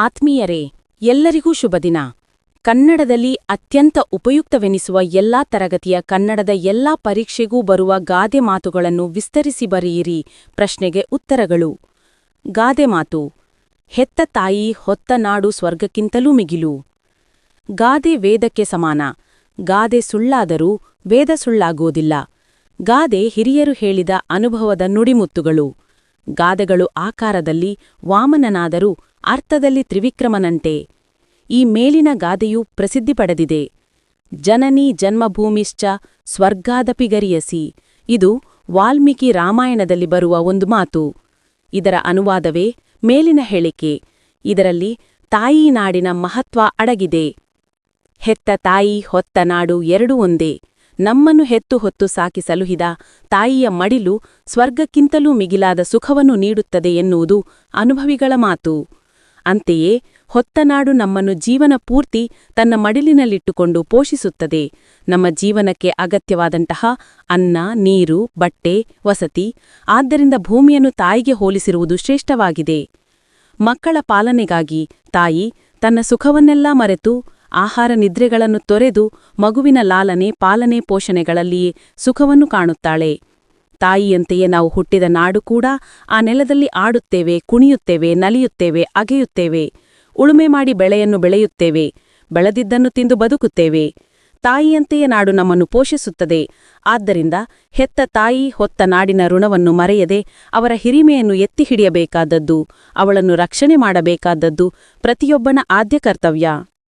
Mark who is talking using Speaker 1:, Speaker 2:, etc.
Speaker 1: ಆತ್ಮೀಯರೇ, ಎಲ್ಲರಿಗೂ ಶುಭ ದಿನ. ಕನ್ನಡದಲ್ಲಿ ಅತ್ಯಂತ ಉಪಯುಕ್ತವೆನಿಸುವ ಎಲ್ಲಾ ತರಗತಿಯ ಕನ್ನಡದ ಎಲ್ಲಾ ಪರೀಕ್ಷೆಗೂ ಬರುವ ಗಾದೆ ಮಾತುಗಳನ್ನು ವಿಸ್ತರಿಸಿ ಬರೆಯಿರಿ. ಪ್ರಶ್ನೆಗೆ ಉತ್ತರಗಳು. ಗಾದೆ ಮಾತು. ಹೆತ್ತ ತಾಯಿ, ಹೊತ್ತ ನಾಡು ಸ್ವರ್ಗಕ್ಕಿಂತಲೂ ಮಿಗಿಲು. ಗಾದೆ ವೇದಕ್ಕೆ ಸಮಾನ. ಗಾದೆ ಸುಳ್ಳಾದರೂ ವೇದ ಸುಳ್ಳಾಗುವುದಿಲ್ಲ. ಗಾದೆ ಹಿರಿಯರು ಹೇಳಿದ ಅನುಭವದ ನುಡಿಮುತ್ತುಗಳು. ಗಾದೆಗಳು ಆಕಾರದಲ್ಲಿ ವಾಮನನಾದರೂ ಅರ್ಥದಲ್ಲಿ ತ್ರಿವಿಕ್ರಮನಂತೆ ಈ ಮೇಲಿನ ಗಾದೆಯು ಪ್ರಸಿದ್ಧಿ ಪಡೆದಿದೆ. ಜನನಿ ಜನ್ಮಭೂಮಿಶ್ಚ ಸ್ವರ್ಗಾದಪಿ ಗರಿಯಸಿ. ಇದು ವಾಲ್ಮೀಕಿ ರಾಮಾಯಣದಲ್ಲಿ ಬರುವ ಒಂದು ಮಾತು. ಇದರ ಅನುವಾದವೇ ಮೇಲಿನ ಹೇಳಿಕೆ. ಇದರಲ್ಲಿ ತಾಯಿ ನಾಡಿನ ಮಹತ್ವ ಅಡಗಿದೆ. ಹೆತ್ತ ತಾಯಿ, ಹೊತ್ತ ನಾಡು ಎರಡೂ ಒಂದೇ. ನಮ್ಮನ್ನು ಹೆತ್ತು ಹೊತ್ತು ಸಾಕಿ ಸಲುಹಿದ ತಾಯಿಯ ಮಡಿಲು ಸ್ವರ್ಗಕ್ಕಿಂತಲೂ ಮಿಗಿಲಾದ ಸುಖವನ್ನು ನೀಡುತ್ತದೆ ಎನ್ನುವುದು ಅನುಭವಿಗಳ ಮಾತು. ಅಂತೆಯೇ ಹೊತ್ತನಾಡು ನಮ್ಮನ್ನು ಜೀವನ ಪೂರ್ತಿ ತನ್ನ ಮಡಿಲಿನಲ್ಲಿಟ್ಟುಕೊಂಡು ಪೋಷಿಸುತ್ತದೆ. ನಮ್ಮ ಜೀವನಕ್ಕೆ ಅಗತ್ಯವಾದಂತಹ ಅನ್ನ, ನೀರು, ಬಟ್ಟೆ, ವಸತಿ, ಆದ್ದರಿಂದ ಭೂಮಿಯನ್ನು ತಾಯಿಗೆ ಹೋಲಿಸಿರುವುದು ಶ್ರೇಷ್ಠವಾಗಿದೆ. ಮಕ್ಕಳ ಪಾಲನೆಗಾಗಿ ತಾಯಿ ತನ್ನ ಸುಖವನ್ನೆಲ್ಲ ಮರೆತು ಆಹಾರ ನಿದ್ರೆಗಳನ್ನು ತೊರೆದು ಮಗುವಿನ ಲಾಲನೆ, ಪಾಲನೆ, ಪೋಷಣೆಗಳಲ್ಲಿಯೇ ಸುಖವನ್ನು ಕಾಣುತ್ತಾಳೆ. ತಾಯಿಯಂತೆಯೇ ನಾವು ಹುಟ್ಟಿದ ನಾಡು ಕೂಡ ಆ ನೆಲದಲ್ಲಿ ಆಡುತ್ತೇವೆ, ಕುಣಿಯುತ್ತೇವೆ, ನಲಿಯುತ್ತೇವೆ, ಅಗೆಯುತ್ತೇವೆ. ಉಳುಮೆ ಮಾಡಿ ಬೆಳೆಯನ್ನು ಬೆಳೆಯುತ್ತೇವೆ, ಬೆಳೆದಿದ್ದನ್ನು ತಿಂದು ಬದುಕುತ್ತೇವೆ. ತಾಯಿಯಂತೆಯೇ ನಾಡು ನಮ್ಮನ್ನು ಪೋಷಿಸುತ್ತದೆ. ಆದ್ದರಿಂದ ಹೆತ್ತ ತಾಯಿ ಹೊತ್ತ ನಾಡಿನ ಋಣವನ್ನು ಮರೆಯದೆ ಅವರ ಹಿರಿಮೆಯನ್ನು ಎತ್ತಿ ಹಿಡಿಯಬೇಕಾದದ್ದು, ಅವಳನ್ನು ರಕ್ಷಣೆ ಮಾಡಬೇಕಾದದ್ದು ಪ್ರತಿಯೊಬ್ಬನ ಆದ್ಯ ಕರ್ತವ್ಯ.